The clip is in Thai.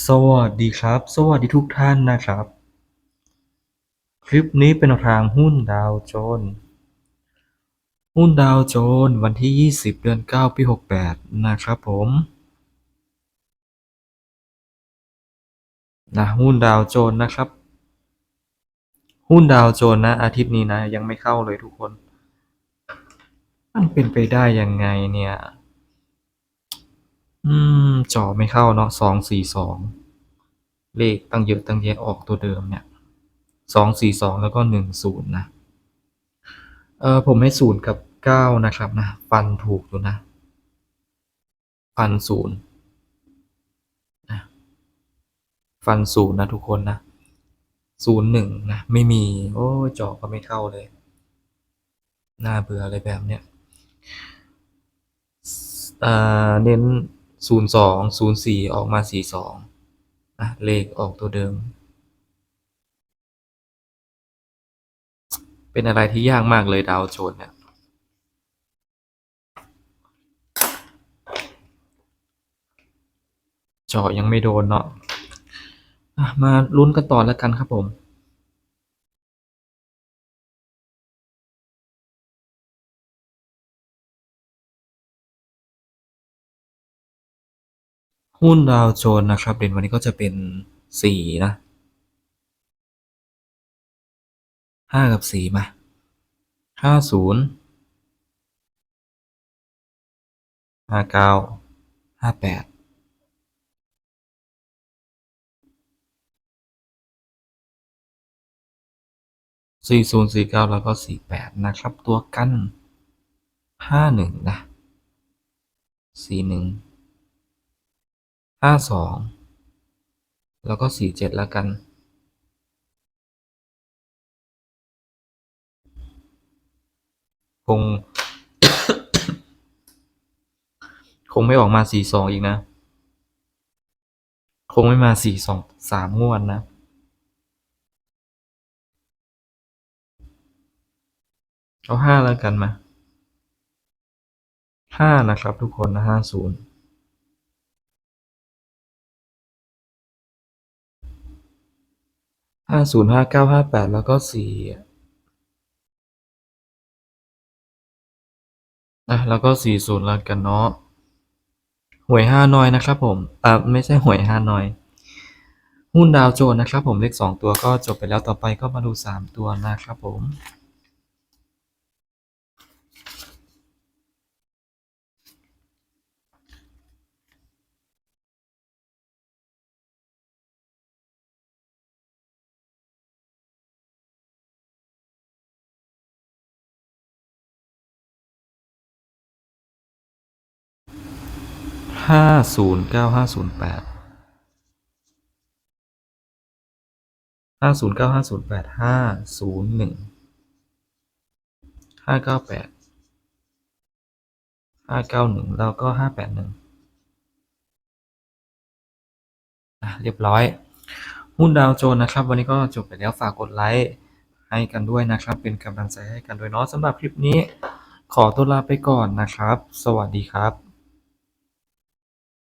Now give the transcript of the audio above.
สวัสดีครับ สวัสดีทุกท่านนะครับ คลิปนี้เป็นทางหุ้นดาวโจนส์หุ้นดาวโจนส์วันที่ 20 เดือน 9 ปี 68 นะครับผมนะหุ้นดาวโจนส์นะครับ หุ้นดาวโจนส์นะ อาทิตย์นี้นะ ยังไม่เข้าเลยทุกคน มันเป็นไปได้ยังไงเนี่ย จาะไม่เข้าเนาะสองสี่สองเลขตั้งเยอะตั้งแยะออกตัวเดิมเนี่ยสองสี่สองแล้วก็หนึ่งศูนย์นะเออผมให้ศูนย์กับเก้านะครับนะฟันถูกอยู่นะฟันศูนย์นะฟันศูนย์นะทุกคนนะศูนย์หนึ่งนะไม่มี โอ้จาะก็ไม่เข้าเลยน่าเบื่ออะไรแบบเนี้ยอ่าเน้น ศูนย์สออกมาสี่สองอะเลขออกตัวเดิม เป็นอะไรที่ยากมากเลยดาวโจนเนี่ยเจาะยังไม่โดนเนาะมาลุ้นกันต่อแล้วกันครับผม หุ้นดาวโจนส์นะครับเด่นวันนี้ก็จะเป็นสี่นะห้ากับสี่มาห้าศูนย์ห้าเก้าห้าแปดสี่ศูนย์สี่เก้าแล้วก็สี่แปดนะครับ ตัวกั้นห้าหนึ่งนะสี่หนึ่ง ห้าสองแล้วก็สี่เจ็ดแล้วกัน คง คงไม่ออกมาสี่สองอีกนะ คงไม่มาสี่สองสามงวดนะเอาห้าแล้วกันมาห้านะครับทุกคนนะห้าศูนย์ ห้าศูนย์ห้าเก้าห้าแปดแล้วก็สี่นะแล้วก็สี่ศูนย์แล้วกันเนาะหวยห้าน้อยนะครับผมอ่าไม่ใช่หวยห้าน้อย หุ้นดาวโจนส์นะครับผมเลขสองตัวก็จบไปแล้วต่อไปก็มาดูสามตัวนะครับผม ห้าศูนย์เก้าห้าศูนย์แปดห้าศูนย์เก้าห้าศูนย์แปดห้าศูนย์หนึ่งห้าเก้าแปดห้าเก้าหนึ่งแล้วก็ห้าแปดหนึ่งอะเรียบร้อย หุ้นดาวโจนนะครับ วันนี้ก็จบไปแล้วฝากกดไลค์ให้กันด้วยนะครับ เป็นกำลังใจให้กันด้วยเนาะสำหรับคลิปนี้ขอตัวลาไปก่อนนะครับ สวัสดีครับ